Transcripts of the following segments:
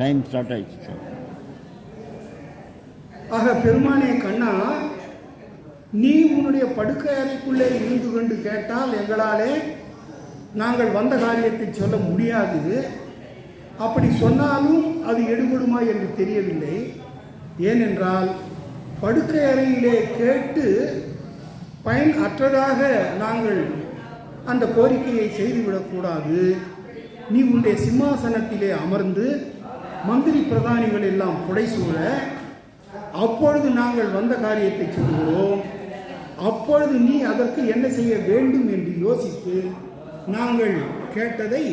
Time start ஆயிடுச்சு sir ஆக பெருமானே கண்ணா நீ உன்னுடைய படுக்கை அறைக்குள்ளே இருந்து கொண்டு கேட்டால் எங்களாலே நாங்கள் வந்த காரியத்தை சொல்ல முடியாது. அப்படி சொன்னாலும் அது எடுபடுமா என்று தெரியவில்லை. ஏனென்றால் படுக்கை அறையிலே கேட்டு பயன் அற்றதாக நாங்கள் அந்த கோரிக்கையை செய்துவிடக்கூடாது. நீ உன்னுடைய சிம்மாசனத்திலே அமர்ந்து மந்திரி பிரதானிகள் எல்லாம் புடைசூழ அப்பொழுது நாங்கள் வந்த காரியத்தை சொல்கிறோம் அப்பொழுது நீ அதற்கு என்ன செய்ய வேண்டும் என்று யோசித்து நாங்கள் கேட்டதை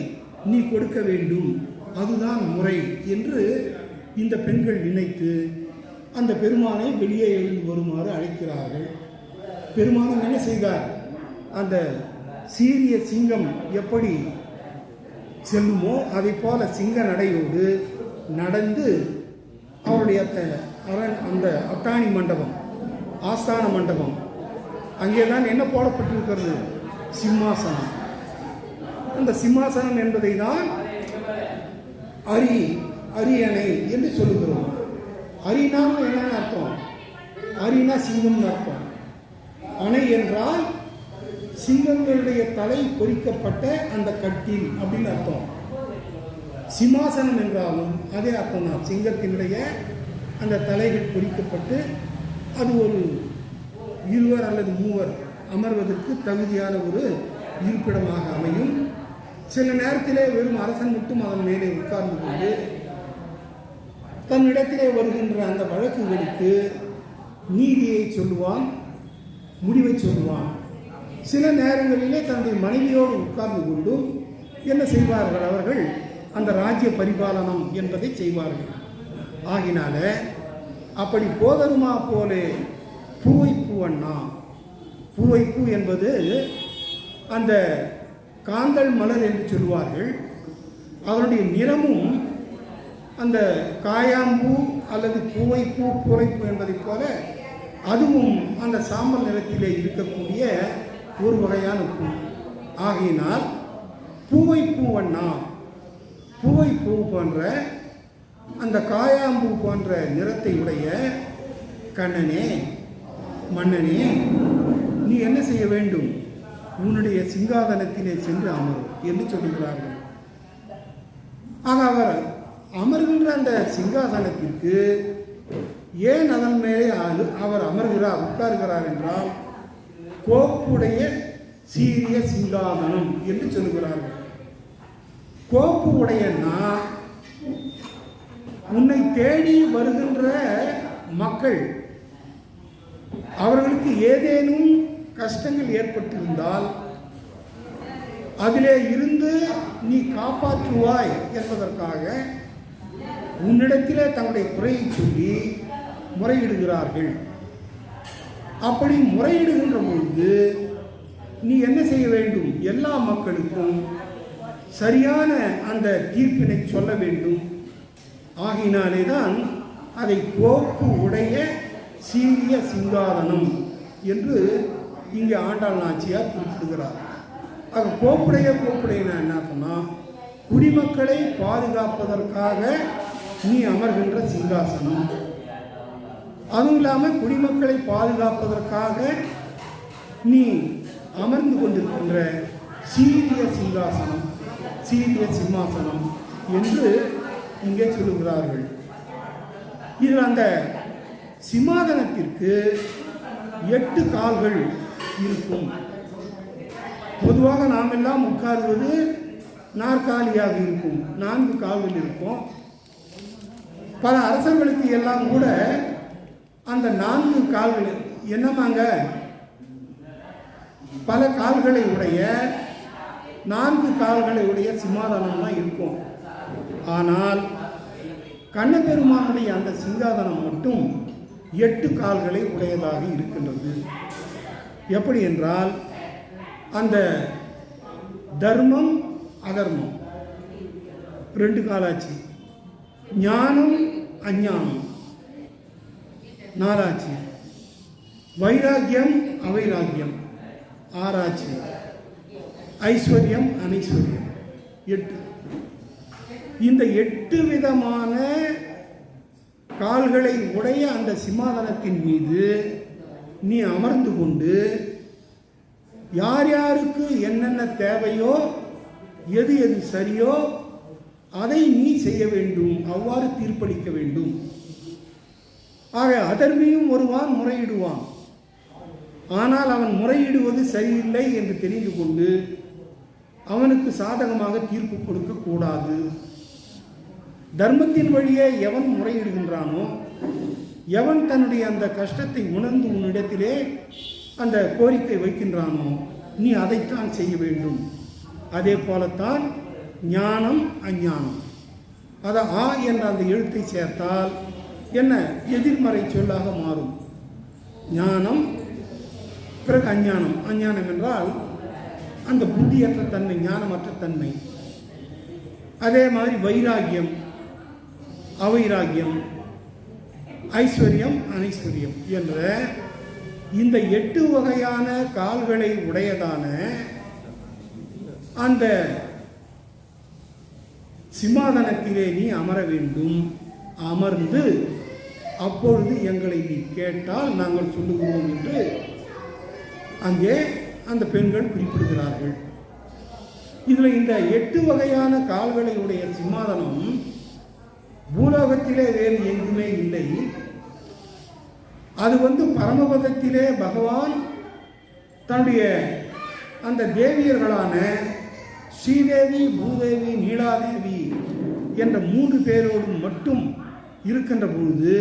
நீ கொடுக்க வேண்டும். அதுதான் முறை என்று இந்த பெண்கள் நினைத்து அந்த பெருமானை வெளியே எழுந்து வருமாறு அழைக்கிறார்கள். பெருமானம் என்ன செய்தார்? அந்த சீரிய சிங்கம் எப்படி செல்லுமோ அதை போல சிங்க நடையோடு நடந்து அவருடைய அரண் அந்த அத்தாணி மண்டபம் ஆஸ்தான மண்டபம். அங்கே தான் என்ன போடப்பட்டிருக்கிறது? சிம்மாசனம். அந்த சிம்மாசனம் என்பதை தான் அரி அரியணை என்று சொல்லுகிறோம். அரினாலும் என்னன்னு அர்த்தம்? அரினா சிங்கம்னு அர்த்தம். அணை என்றால் சிங்கங்களுடைய தலை பொறிக்கப்பட்ட அந்த கட்டில் அப்படின்னு அர்த்தம். சிம்மாசனம் என்றாலும் அதே அர்த்தம் தான் சிங்கத்தினுடைய அந்த தலைகள் பொறிக்கப்பட்டு அது ஒரு இருவர் அல்லது மூவர் அமர்வதற்கு தகுதியான ஒரு இருப்பிடமாக அமையும். சில நேரத்திலே வெறும் அரசன் மட்டும் அதன் மேலே உட்கார்ந்து கொண்டு தன்னிடத்திலே வருகின்ற அந்த வழக்குகளுக்கு நீதியை சொல்லுவான் முடிவை சொல்லுவான். சில நேரங்களிலே தன்னுடைய மனைவியோடு உட்கார்ந்து கொண்டும் என்ன செய்வார்கள் அவர்கள்? அந்த ராஜ்ய பரிபாலனம் என்பதை செய்வார்கள். ஆகினால அப்படி போதருமா போலே பூவைப்பூ அண்ணா. பூவைப்பூ என்பது அந்த காந்தல் மலர் என்று சொல்வார்கள் அதனுடைய நிறமும் அந்த காயாம்பூ அல்லது பூவைப்பூ பூரைப்பூ என்பதைப் போல அதுவும் அந்த சாம்பல் நிறத்திலே இருக்கக்கூடிய ஒரு வகையான பூ. ஆகையினால் பூவைப்பூ அண்ணா பூவை பூ போன்ற அந்த காயாம்பூ போன்ற நிறத்தை உடைய கண்ணனே மன்னனே நீ என்ன செய்ய வேண்டும்? உன்னுடைய சிங்காதனத்திலே சென்று அமரும் என்று சொல்லுகிறார்கள். ஆக அவர் அமர்கின்ற அந்த சிங்காசனத்திற்கு ஏன் அதன் மேலே அவர் அமர்கிறார் உட்கார்கிறார் என்றால் கோப்புடைய சீரிய சிங்காதனம் என்று சொல்லுகிறார்கள். கோப்பு உடையன்னா உன்னை தேடி வருகின்ற மக்கள் அவர்களுக்கு ஏதேனும் கஷ்டங்கள் ஏற்பட்டிருந்தால் அதிலே இருந்து நீ காப்பாற்றுவாய் என்பதற்காக உன்னிடத்திலே தங்களுடைய குறையை சொல்லி முறையிடுகிறார்கள். அப்படி முறையிடுகின்ற பொழுது நீ என்ன செய்ய வேண்டும்? எல்லா மக்களுக்கும் சரியான அந்த தீர்ப்பினை சொல்ல வேண்டும். ஆகினாலே தான் அதை கோப்பு உடைய சீரிய சிங்காதனம் என்று இங்கே ஆண்டாள் நாச்சியார் குறிப்பிடுகிறார். ஆக கோப்புடைய கோப்புடையனா என்ன சொன்னால் குடிமக்களை பாதுகாப்பதற்காக நீ அமர்கின்ற சிங்காசனம். அதுவும் இல்லாமல் குடிமக்களை பாதுகாப்பதற்காக நீ அமர்ந்து கொண்டிருக்கின்ற சீரிய சிங்காசனம். சீரிய சிம்மாசனம் என்று இங்கே சொல்லுகிறார்கள். இதில் அந்த சிம்மாதனத்திற்கு எட்டு கால்கள் இருக்கும். பொதுவாக நாம் எல்லாம் உட்கார்வது நாற்காலியாக இருக்கும். நான்கு கால்கள் இருக்கும். பல அரசர்களுக்கு எல்லாம் கூட அந்த நான்கு கால்கள் என்னமாங்க? பல கால்களை உடைய நான்கு கால்களை உடைய சிம்மாதனம் தான் இருக்கும். ஆனால் கண்ணபெருமானுடைய அந்த சிங்காதனம் மட்டும் எட்டு கால்களை உடையதாக இருக்கின்றது. எப்படி என்றால் அந்த தர்மம் அதர்மம். ரெண்டு காலாச்சு. ஞானம் அஞ்ஞானம். நாலாச்சு. வைராக்கியம் அவைராக்கியம். ஆறாச்சு. ஐஸ்வர்யம் அனைஸ்வர்யம். எட்டு. இந்த எட்டு விதமான கால்களை உடைய அந்த சிம்மாதனத்தின் மீது நீ அமர்ந்து கொண்டு யார் யாருக்கு என்னென்ன தேவையோ எது எது சரியோ அதை நீ செய்ய வேண்டும். அவ்வாறு தீர்ப்பளிக்க வேண்டும். ஆக அதர்மியும் ஒருவான் முறையிடுவான். ஆனால் அவன் முறையிடுவது சரியில்லை என்று தெரிந்து கொண்டு அவனுக்கு சாதகமாக தீர்ப்பு கொடுக்க கூடாது. தர்மத்தின் வழியே எவன் முறையிடுகின்றானோ எவன் தன்னுடைய அந்த கஷ்டத்தை உணர்ந்து உன்னிடத்திலே அந்த கோரிக்கை வைக்கின்றானோ நீ அதைத்தான் செய்ய வேண்டும். அதே போலத்தான் ஞானம் அஞ்ஞானம். அதை ஆ என்ற அந்த எழுத்தை சேர்த்தால் என்ன? எதிர்மறை சொல்லாக மாறும். ஞானம் பிறகு அஞ்ஞானம். அஞ்ஞானம் என்றால் அந்த புத்தியற்ற தன்மை ஞானமற்ற தன்மை. அதே மாதிரி வைராகியம் அவைராகியம் ஐஸ்வர்யம் அனைஸ்வர்யம் என்ற இந்த எட்டு வகையான கால்களை உடையதான அந்த சிம்மாதனத்திலே நீ அமர வேண்டும். அமர்ந்து அப்பொழுது எங்களை நீ கேட்டால் நாங்கள் சொல்லுகிறோம் என்று அங்கே அந்த பெண்கள் குறிப்பிடுகிறார்கள். இதில் இந்த எட்டு வகையான கால்களையுடைய சிம்மாதனம் பூலோகத்திலே வேறு எங்குமே இல்லை. அது வந்து பரமபதத்திலே பகவான் தன்னுடைய அந்த தேவியர்களான ஸ்ரீதேவி பூதேவி நீலாதேவி என்ற மூன்று பேரோடு மட்டும் இருக்கின்ற பொழுது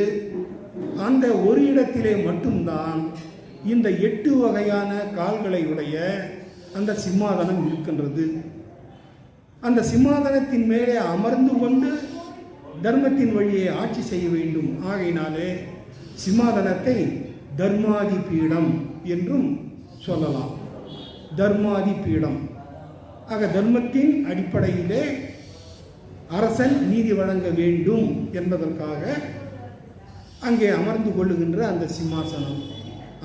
அந்த ஒரு இடத்திலே மட்டும்தான் இந்த எட்டு வகையான கால்களை உடைய அந்த சிம்மாதனம் இருக்கின்றது. அந்த சிம்மாதனத்தின் மேலே அமர்ந்து கொண்டு தர்மத்தின் வழியை ஆட்சி செய்ய வேண்டும். ஆகையினாலே சிம்மாதனத்தை தர்மாதி பீடம் என்றும் சொல்லலாம். தர்மாதி பீடம். ஆக தர்மத்தின் அடிப்படையிலே அரசன் நீதி வழங்க வேண்டும் என்பதற்காக அங்கே அமர்ந்து கொள்ளுகின்ற அந்த சிம்மாசனம்.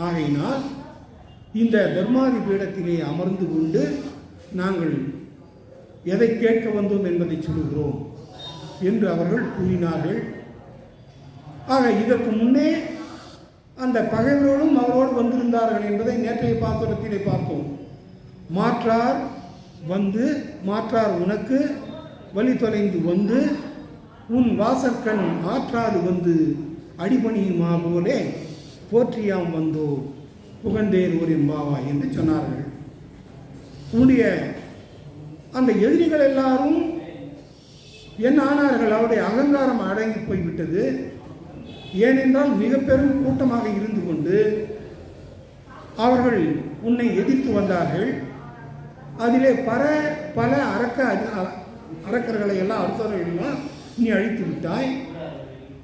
ஆகையினால் இந்த தர்மாதி பீடத்திலே அமர்ந்து கொண்டு நாங்கள் எதை கேட்க வந்தோம் என்பதை சொல்லுகிறோம் என்று அவர்கள் கூறினார்கள். ஆக இதற்கு முன்னே அந்த பகைவரோடும் அவரோடு வந்திருந்தார்கள் என்பதை நேற்றைய பாத்திரத்திலே பார்த்தோம். மாற்றார் வந்து மாற்றார் உனக்கு வழி தொலைந்து வந்து உன் வாசற்கண் ஆற்றாது வந்து அடிபணியுமா போலே போற்றியாம் வந்தோ புகழ்ந்தேர் ஒரு எம்பாவா என்று சொன்னார்கள். உன்னுடைய அந்த எதிரிகள் எல்லாரும் என்ன ஆனார்கள் அவருடைய அகங்காரம் அடங்கி போய்விட்டது. ஏனென்றால் மிக பெரும் கூட்டமாக இருந்து கொண்டு அவர்கள் உன்னை எதிர்த்து வந்தார்கள். அதிலே பல பல அரக்க அதி- அரக்கர்களை எல்லாம் அடுத்தவர்கள் நீ அழித்து விட்டாய்.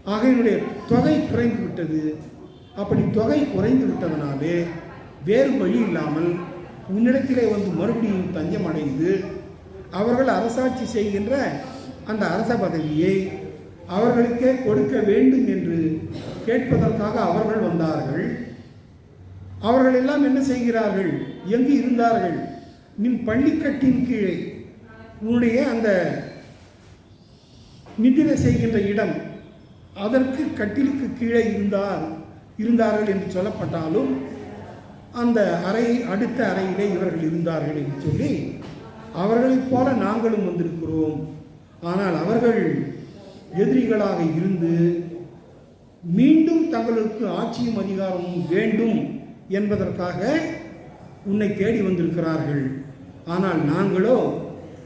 ஆகையினுடைய தொகை குறைந்து விட்டது. அப்படி தொகை குறைந்து விட்டதனாலே வேறு வழி இல்லாமல் உன்னிடத்திலே வந்து மறுபடியும் தஞ்சம் அடைந்து அவர்கள் அரசாட்சி செய்கின்ற அந்த அரச பதவியை அவர்களுக்கே கொடுக்க வேண்டும் என்று கேட்பதற்காக அவர்கள் வந்தார்கள். அவர்கள் எல்லாம் என்ன செய்கிறார்கள்? எங்கு இருந்தார்கள்? நின் பள்ளிக்கட்டின் கீழே உன்னுடைய அந்த நிதிரை செய்கின்ற இடம் அதற்கு கட்டிலுக்கு கீழே இருந்தார். இருந்தார்கள் என்று சொல்லப்பட்டாலும் அந்த அறை அடுத்த அறையிலே இவர்கள் இருந்தார்கள் என்று சொல்லி அவர்களைப் போல நாங்களும் வந்திருக்கிறோம். ஆனால் அவர்கள் எதிரிகளாக இருந்து மீண்டும் தங்களுக்கு ஆட்சியும் அதிகாரமும் வேண்டும் என்பதற்காக உன்னை தேடி வந்திருக்கிறார்கள். ஆனால் நாங்களோ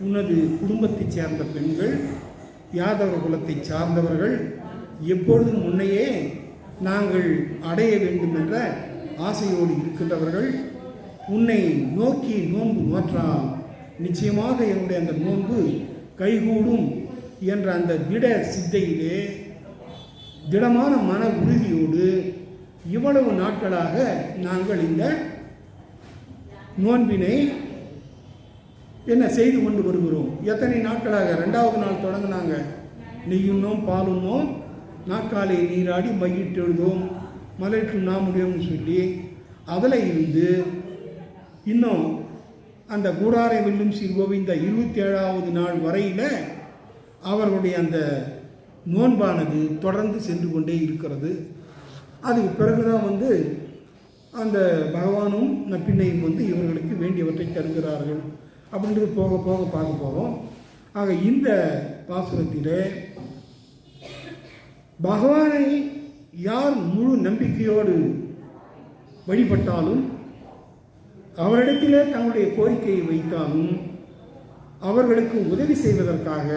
உனது குடும்பத்தைச் சேர்ந்த பெண்கள் யாதவ குலத்தைச் சார்ந்தவர்கள் எப்பொழுதும் முன்னையே நாங்கள் அடைய வேண்டும் என்ற ஆசையோடு இருக்கின்றவர்கள் உன்னை நோக்கி நோன்பு நோற்றால் நிச்சயமாக என்னுடைய அந்த நோன்பு கைகூடும் என்ற அந்த திட சித்தையிலே திடமான மன உறுதியோடு இவ்வளவு நாட்களாக நாங்கள் இந்த நோன்பினை என்ன செய்து கொண்டு வருகிறோம். எத்தனை நாட்களாக? ரெண்டாவது நாள் தொடங்கினாங்க. நெய்யுண்ணோம் பாலுண்ணோம் நாற்காலியை நீராடி மையிட்டு எழுதோம் மலைட்டு நாமுடியோம்னு சொல்லி அதில் இருந்து இன்னும் அந்த கூடாரை வெல்லும் ஸ்ரீ கோவிந்த இருபத்தி ஏழாவது நாள் வரையில் அவர்களுடைய அந்த நோன்பானது தொடர்ந்து சென்று கொண்டே இருக்கிறது. அதுக்கு பிறகுதான் வந்து அந்த பகவானும் நப்பிண்ணையும் வந்து இவர்களுக்கு வேண்டியவற்றை தருகிறார்கள். அப்படின்றது போக போக பார்க்க போகிறோம் ஆக இந்த பாசுரத்திலே பகவானை யார் முழு நம்பிக்கையோடு வழிபட்டாலும் அவரிடத்திலே தங்களுடைய கோரிக்கையை வைத்தாலும் அவர்களுக்கு உதவி செய்வதற்காக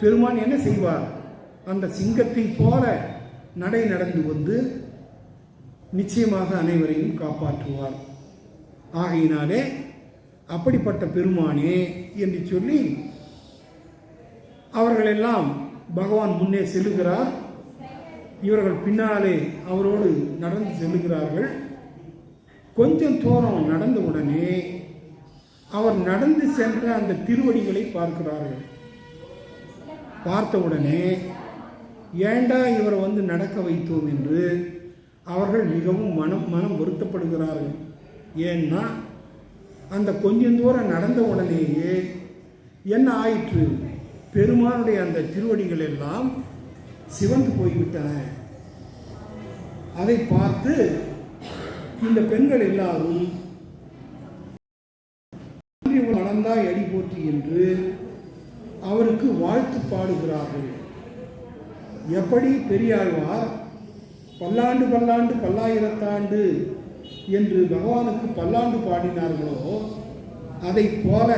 பெருமான் என்ன செய்வார்? அந்த சிங்கத்தை போல நடை நடந்து வந்து நிச்சயமாக அனைவரையும் காப்பாற்றுவார். ஆகையினாலே அப்படிப்பட்ட பெருமானே என்று சொல்லி அவர்களெல்லாம் பகவான் முன்னே செல்லுகிறார். இவர்கள் பின்னாலே அவரோடு நடந்து செல்லுகிறார்கள். கொஞ்சம் தூரம் நடந்த உடனே அவர் நடந்து சென்ற அந்த திருவடிகளை பார்க்கிறார்கள். பார்த்த உடனே ஏண்டா இவரை வந்து நடக்க வைத்தோம் என்று? அவர்கள் மிகவும் மனம் மனம் வருத்தப்படுகிறார்கள். ஏன்னா அந்த கொஞ்சம் தூரம் நடந்த உடனேயே என்ன ஆயிற்று? பெருமானுடைய அந்த திருவடிகள் எல்லாம் சிவந்து போய்விட்டன. அதை பார்த்து இந்த பெண்கள் எல்லாரும் மணந்தாய் அடி போற்றி என்று அவருக்கு வாழ்த்து பாடுகிறார்கள். எப்படி பெரியாழ்வார்? பல்லாண்டு பல்லாண்டு பல்லாயிரத்தாண்டு என்று பகவானுக்கு பல்லாண்டு பாடினார்களோ அதைப் போல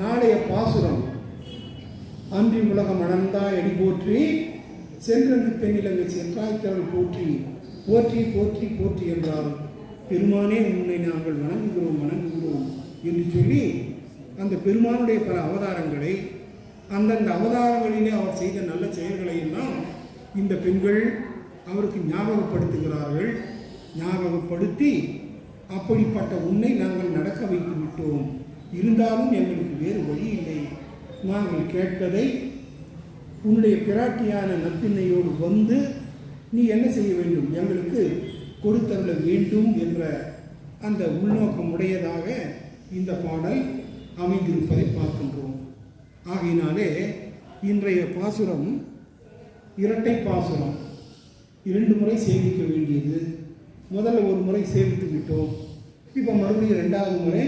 நாளைய பாசுரம் அன்றி உலகம் அணந்தாய் எடி போற்றி சென்றது பெண்ணிலங்கு சென்றாய் போற்றி போற்றி போற்றி போற்றி என்றால் பெருமானே உன்னை நாங்கள் வணங்குகிறோம் வணங்குகிறோம் என்று சொல்லி அந்த பெருமானுடைய பல அவதாரங்களை அந்தந்த அவதாரங்களிலே அவர் செய்த நல்ல செயல்களை எல்லாம் இந்த பெண்கள் அவருக்கு ஞாபகப்படுத்துகிறார்கள். ஞாபகப்படுத்தி அப்படிப்பட்ட உன்னை நாங்கள் நடக்க வைத்து விட்டோம். இருந்தாலும் எங்களுக்கு வேறு வழி இல்லை. நாங்கள் கேட்பதை உன்னுடைய பிராட்டியான நப்பின்னையோடு வந்து நீ என்ன செய்ய வேண்டும்? எங்களுக்கு கொடுத்தருள வேண்டும் என்ற அந்த உள்நோக்கம் உடையதாக இந்த பாடல் அமைந்திருப்பதை பார்க்கின்றோம். ஆகையினாலே இன்றைய பாசுரம் இரட்டை பாசுரம். இரண்டு முறை சேவிக்க வேண்டியது. முதல்ல ஒரு முறை சேவித்து விட்டோம். இப்போ மறுபடியும் ரெண்டாவது முறை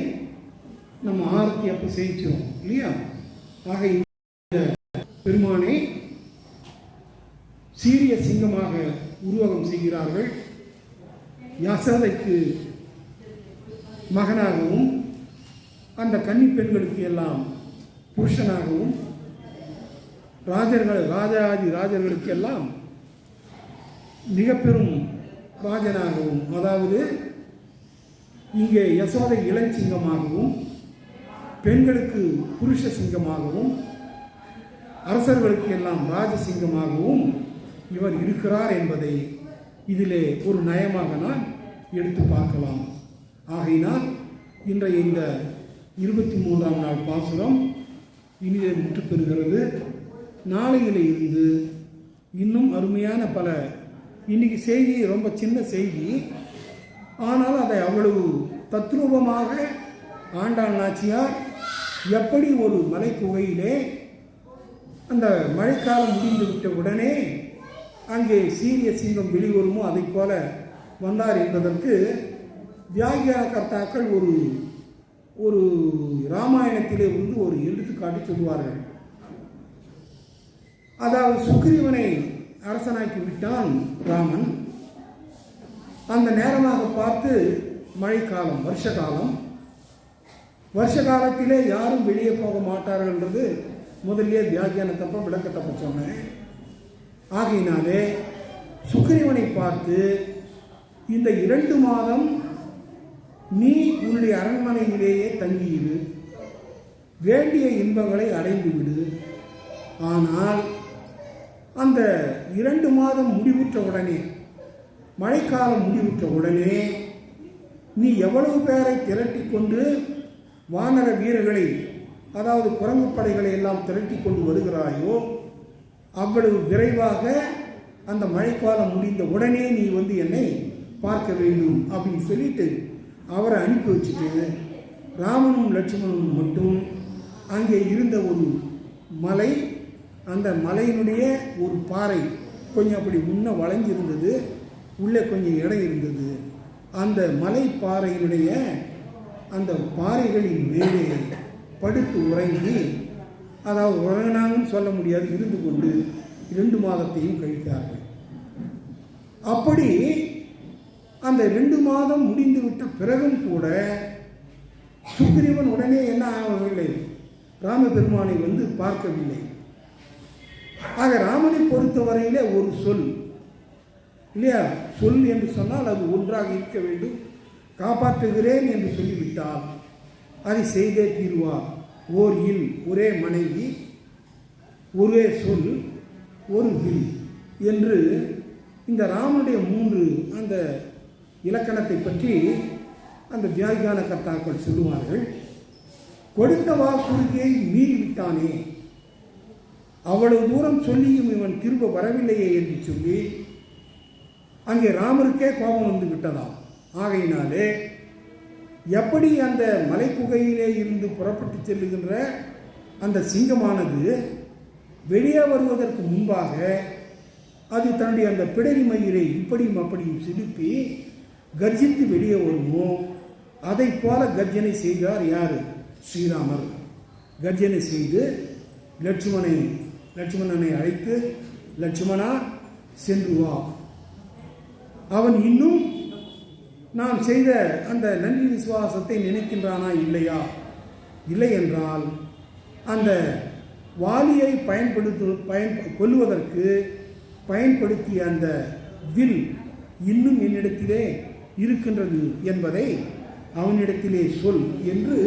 நம்ம ஆரத்தி அப்போ சேவிச்சிரும் இல்லையா? ஆக இந்த பெருமானை சீரிய சிங்கமாக உருவகம் செய்கிறார்கள். யசோதைக்கு மகனாகவும் அந்த கன்னி பெண்களுக்கு எல்லாம் புருஷனாகவும் ராஜர்கள் ராஜாதி ராஜர்களுக்கு எல்லாம் மிக பெரும் ராஜனாகவும் அதாவது இங்கே யசோதை இளஞ்சிங்கமாகவும் பெண்களுக்கு புருஷ சிங்கமாகவும் அரசர்களுக்கு எல்லாம் ராஜசிங்கமாகவும் இவர் இருக்கிறார் என்பதை இதிலே ஒரு நயமாக நான் எடுத்து பார்க்கலாம். ஆகையினால் இன்றைய இந்த இருபத்தி மூன்றாம் நாள் பாசுரம் இனிதே முற்று பெறுகிறது நாளையில இருந்து இன்னும் அருமையான பல இன்னைக்கு செய்தி ரொம்ப சின்ன செய்தி. ஆனால் அதை அவ்வளவு தத்ரூபமாக ஆண்டாள் நாச்சியார் எப்படி ஒரு மலை குகையிலே அந்த மழைக்காலம் முடிந்து விட்ட உடனே அங்கே சீரிய சிங்கம் வெளிவருமோ அதைப் போல வந்தார் என்பதற்கு வியாகியான கர்த்தாக்கள் ஒரு ஒரு ராமாயணத்திலே வந்து ஒரு எடுத்துக்காட்டு சொல்லுவார்கள். அதாவது சுக்ரீவனை அரசனாக்கி விட்டான் ராமன். அந்த நேரமாக பார்த்து மழைக்காலம் வருஷ காலம் வருஷ காலத்திலே யாரும் வெளியே போக மாட்டார்கள்ன்றது முதல்ல வியாகியானத்தப்ப விளக்கத்தப்ப சொன்னேன். ஆகையினாலே சுக்கிரவனை பார்த்து இந்த இரண்டு மாதம் நீ உன்னுடைய அரண்மனையிலேயே தங்கியிரு. வேண்டிய இன்பங்களை அடைந்து விடு. ஆனால் அந்த இரண்டு மாதம் முடிவுற்ற உடனே மழைக்காலம் முடிவுற்ற உடனே நீ எவ்வளவு பேரை திரட்டி கொண்டு வானர வீரர்களை அதாவது குரங்கு படைகளை எல்லாம் திரட்டி கொண்டு வருகிறாயோ அவ்வளவு விரைவாக அந்த மழைக்காலம் முடிந்த உடனே நீ வந்து என்னை பார்க்க வேண்டும் அப்படின்னு சொல்லிட்டு அவரை அனுப்பி வச்சுட்டு ராமனும் லட்சுமணனும் மட்டும் அங்கே இருந்த ஒரு மலை அந்த மலையினுடைய ஒரு பாறை கொஞ்சம் அப்படி முன்ன வளைஞ்சிருந்தது உள்ளே கொஞ்சம் இடம் இருந்தது. அந்த மலை பாறையினுடைய அந்த பாறைகளின் மேலே படுத்து உறங்கி அதாவது உறங்கினாங்கன்னு சொல்ல முடியாது இருந்து கொண்டு இரண்டு மாதத்தையும் கழித்தார்கள். அப்படி அந்த ரெண்டு மாதம் முடிந்து விட்ட பிறகும் கூட சுக்ரீவன் உடனே என்ன ஆகவில்லை? ராமபெருமானை வந்து பார்க்கவில்லை. ஆக ராமனை பொறுத்தவரையிலே ஒரு சொல் இல்லையா? சொல் என்று சொன்னால் அது ஒன்றாக இருக்க வேண்டும். காப்பாற்றுகிறேன் என்று சொல்லிவிட்டால் அதை செய்தே தீர்வார். ஓர் இல் ஒரே மனைவி ஒரே சொல் ஒரு வில் என்று இந்த ராமனுடைய மூன்று அந்த இலக்கணத்தை பற்றி அந்த வியாகியான கர்த்தாக்கள் சொல்லுவார்கள். கொடுத்த வாக்குறுதியை மீறிவிட்டானே அவ்வளவு தூரம் சொல்லியும் இவன் திரும்ப வரவில்லையே என்று சொல்லி அங்கே ராமருக்கே கோபம் வந்து விட்டதாம். ஆகையினாலே எப்படி அந்த மலைக்குகையிலே இருந்து புறப்பட்டு செல்லுகின்ற அந்த சிங்கமானது வெளியே வருவதற்கு முன்பாக அது தன்னுடைய அந்த பிடரி மயிரை இப்படியும் அப்படியும் சிலுப்பி கர்ஜித்து வெளியே வருமோ? அதை போல கர்ஜனை செய்தார் யார்? ஸ்ரீராமர். கர்ஜனை செய்து லட்சுமணனை லட்சுமணனை அழைத்து லட்சுமணா சென்று வா. அவன் இன்னும் நாம் செய்த அந்த நன்றி விசுவாசத்தை நினைக்கின்றானா இல்லையா? இல்லை என்றால் அந்த வாலியை பயன்படுத்து பயன் கொல்லுவதற்கு பயன்படுத்திய அந்த வில் இன்னும் என்னிடத்திலே இருக்கின்றது என்பதை அவனிடத்திலே சொல் என்று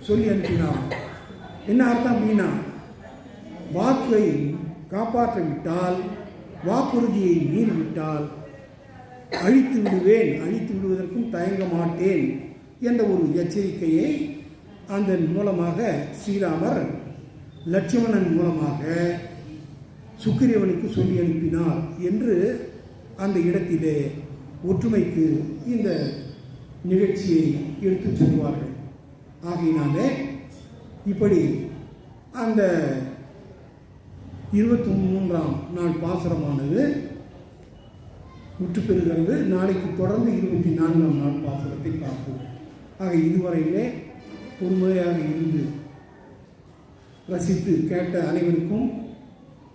சொல்லி அனுப்பினான். என்ன அர்த்தம் அப்படின்னா வாக்கை காப்பாற்ற விட்டால் வாக்குறுதியை மீறிவிட்டால் அழித்து விடுவேன் அழித்து விடுவதற்கும் தயங்க மாட்டேன் என்ற ஒரு எச்சரிக்கையை அந்த மூலமாக ஸ்ரீராமர் லட்சுமணன் மூலமாக சுக்கிரவனுக்கு சொல்லி அனுப்பினார் என்று அந்த இடத்திலே ஒற்றுமைக்கு இந்த நிகழ்ச்சியை எடுத்துச் சொல்வார்கள். ஆகையினாலே இப்படி அந்த இருபத்தி மூன்றாம் நாள் பாசுரமானது முற்று பெறுகிறது நாளைக்கு தொடர்ந்து இருபத்தி நான்காம் நாள் பாசுரத்தை பார்ப்போம். ஆக இதுவரையிலே பொறுமையாக இருந்து ரசித்து கேட்ட அனைவருக்கும்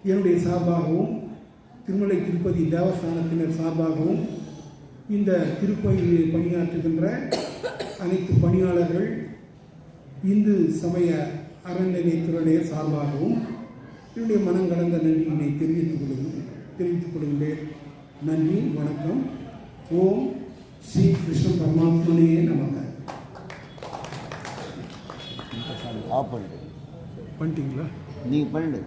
என்னுடைய சார்பாகவும் திருமலை திருப்பதி தேவஸ்தானத்தினர் சார்பாகவும் இந்த திருக்கோயிலில் பணியாற்றுகின்ற அனைத்து பணியாளர்கள் இந்து சமய அறநிலையத்துறைய சார்பாகவும் என்னுடைய மனம் கடந்த நன்றியினை தெரிவித்துக் கொள்கிறேன் தெரிவித்துக் கொள்கின்றேன். நன்றி வணக்கம். ஓம் ஸ்ரீ கிருஷ்ண பரமாத்மனே நமக. ஆஃப் பண்ணிட்டு பண்ணிட்டீங்களா? நீங்கள் பண்ணிட்டு